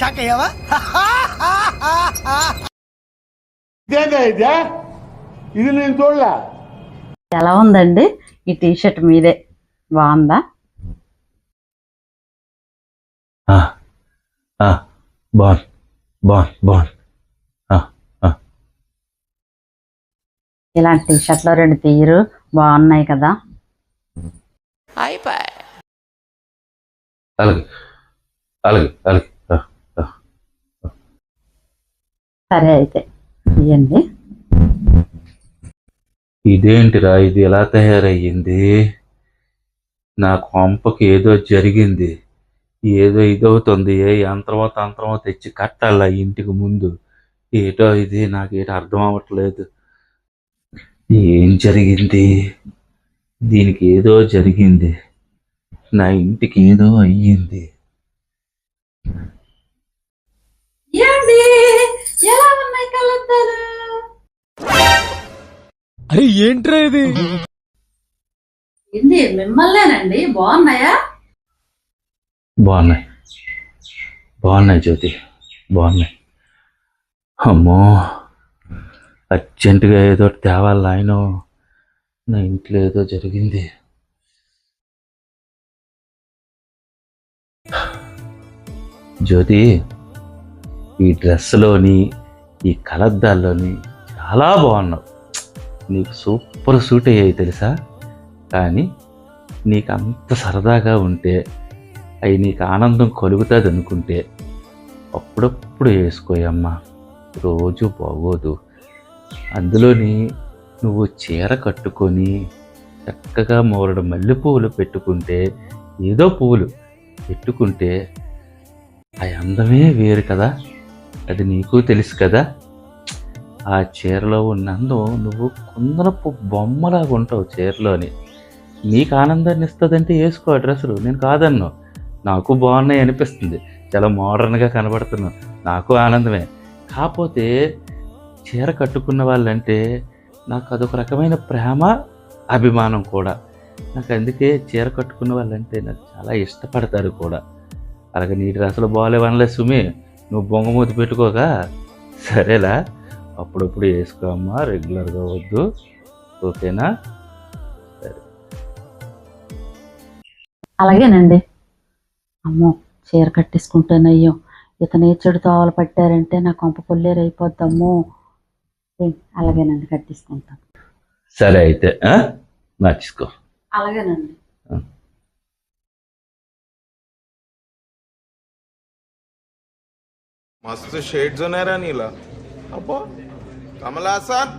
అయ్యావా? ఇదేందా ఇదే ఇది నేను చూడలే. ఎలా ఉందండి? ఈ టీ షర్ట్ మీదే. బాగుందా? బాన్ బాన్ బాన్ ఇలాంటి టీ షర్ట్లో రెండు తీరు బాగున్నాయి కదా. అలాగే అలాగే అలాగే ఆ, ఆ. సరే అయితే ఇవ్వండి ఇదేంటిరా ఇది ఎలా తయారయ్యింది? నా కొంపకి ఏదో జరిగింది. ఏదో ఇదవుతుంది ఏ యంత్రమో తంత్రమో తెచ్చి కట్టాలా ఇంటికి ముందు. ఏటో ఇది నాకు ఏటో అర్థం అవ్వట్లేదు ఏం జరిగింది? దీనికి ఏదో జరిగింది. నా ఇంటికి ఏదో అయ్యింది. అరే ఏంట్రా ఇది? ఏంటి మిమ్మల్నేనండి? బాగున్నాయా? బాగున్నాయి. బాగున్నాయి జ్యోతి. బాగున్నాయి. అమ్మో అర్జెంటుగా ఏదో తేవాలి ఆయన నా ఇంట్లో ఏదో జరిగింది. జ్యోతి ఈ డ్రెస్లోని ఈ కలద్దాల్లోని చాలా బాగున్నావు. నీకు సూపర్ సూట్ అయ్యాయి తెలుసా? కానీ నీకు అంత సరదాగా ఉంటే అవి నీకు ఆనందం కలుగుతుంది అనుకుంటే అప్పుడప్పుడు వేసుకోయమ్మా. రోజు బాగోదు. అందులోని నువ్వు చీర కట్టుకొని చక్కగా మూరడు మల్లె పువ్వులు పెట్టుకుంటే ఏదో పువ్వులు పెట్టుకుంటే ఆ అందమే వేరు కదా? అది నీకు తెలుసు కదా? ఆ చీరలో ఉన్నందు నువ్వు కుందనపు బొమ్మలాగా ఉంటావు చీరలోని. నీకు ఆనందాన్ని ఇస్తుందంటే వేసుకో ఆ డ్రెస్సులు. నేను కాదన్ను. నాకు బాగున్నాయి అనిపిస్తుంది. చాలా మోడర్న్గా కనబడుతున్నావు. నాకు ఆనందమే. కాకపోతే చీర కట్టుకున్న వాళ్ళంటే నాకు అదొక రకమైన ప్రేమ అభిమానం కూడా. నాకు అందుకే చీర కట్టుకున్న వాళ్ళంటే నాకు చాలా ఇష్టపడతారు కూడా. అలాగే నీ డ్రెస్సులు బాగాలేవనలే సుమి. నువ్వు బొంగమూతి పెట్టుకోగా. సరేలా? అప్పుడప్పుడు వేసుకో అమ్మా రెగ్యులర్గా వద్దు ఓకేనా అలాగేనండి అమ్మో చీర కట్టేసుకుంటానయ్యో ఇతనే చెడు తోవలు పట్టారంటే నా కొంప పుల్లేరు అయిపోద్దమ్మో ఏ, అలాగేనండి కట్టేసుకుంటాను సరే అయితే ఆ? మార్చుకో అలాగేనండి मस्त शेड्स होणार नीला अप्पा कमला కమలాసన్